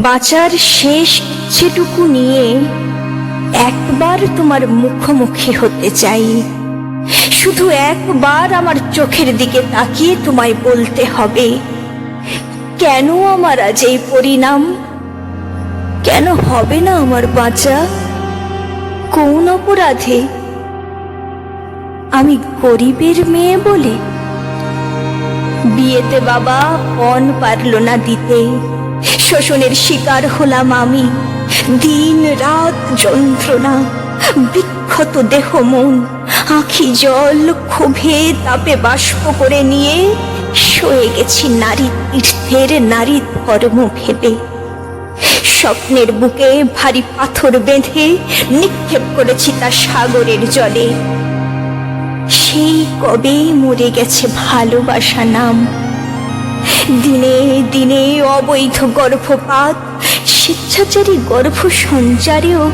বাঁচার শেষ ইচ্ছেটুকু নিয়ে একবার তোমার মুখোমুখি হতে চাই। শুধু একবার আমার চোখের দিকে তাকিয়ে তোমায় বলতে হবে, কেন আমার আজ এই পরিণাম? কেন হবে না আমার বাঁচা? কোন অপরাধে? আমি গরিবের মেয়ে বলে। বিয়েতে বাবা পণ পারল না দিতে। শোষণের শিকার হলাম আমি। দিন রাত যন্ত্রণা, বিক্ষত দেহ মন, আখি জল ক্ষোভে তাপে বাষ্প করে নিয়ে সয়ে গেছি নারী তীর্থের নারী ধর্ম ভেবে স্বপ্নের বুকে ভারী পাথর বেঁধে নিক্ষেপ করেছি তা সাগরের জলে। সেই কবে মরে গেছে ভালোবাসা নাম দিনে দিনে অবৈধ গর্ভপাত, স্বেচ্ছাচারী গর্ভ সঞ্চারেও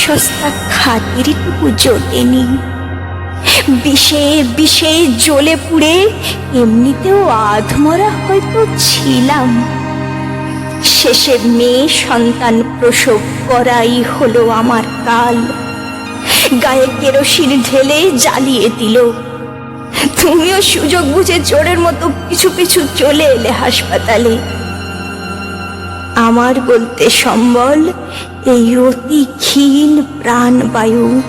সস্তা খাতিরটুকু জোটেনি বিষে বিষে জ্বলে পুড়ে এমনিতেও আধমরা হয়তো ছিলাম। শেষে মেয়ে সন্তান প্রসব করাই হলো আমার কাল। গায়ে কেরোসিন ঢেলে জ্বালিয়ে দিল তুমিও সুযোগ বুঝে চোরের মতো কিছু কিছু চলে এলে হাসপাতালে। আমার বলতে সম্বল, এই অতি ক্ষীণ প্রাণবায়ু।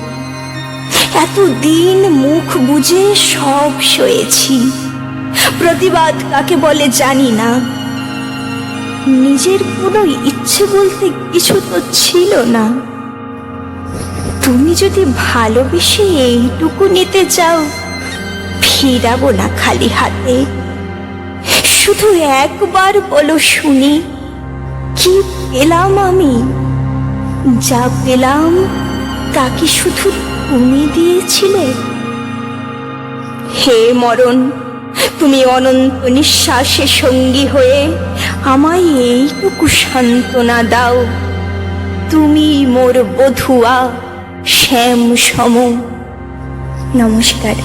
এতদিন মুখ বুঝে সব সয়েছি। প্রতিবাদ কাকে বলে জানি না। নিজের কোনো ইচ্ছে বলতে কিছু তো ছিল না। তুমি যদি ভালোবেসে এইটুকু নিতে চাও ফিরাবো না খালি হাতে। শুধু একবার বলো শুনি, কি পেলাম আমি? যা পেলাম, তা কি শুধু তুমি দিয়েছিলে? হে মরণ, তুমি অনন্ত নিঃশ্বাসে সঙ্গী হয়ে আমায় এইটুকু সান্ত্বনা দাও। তুমি মোর বধুয়া, শ্যাম সম। নমস্কার।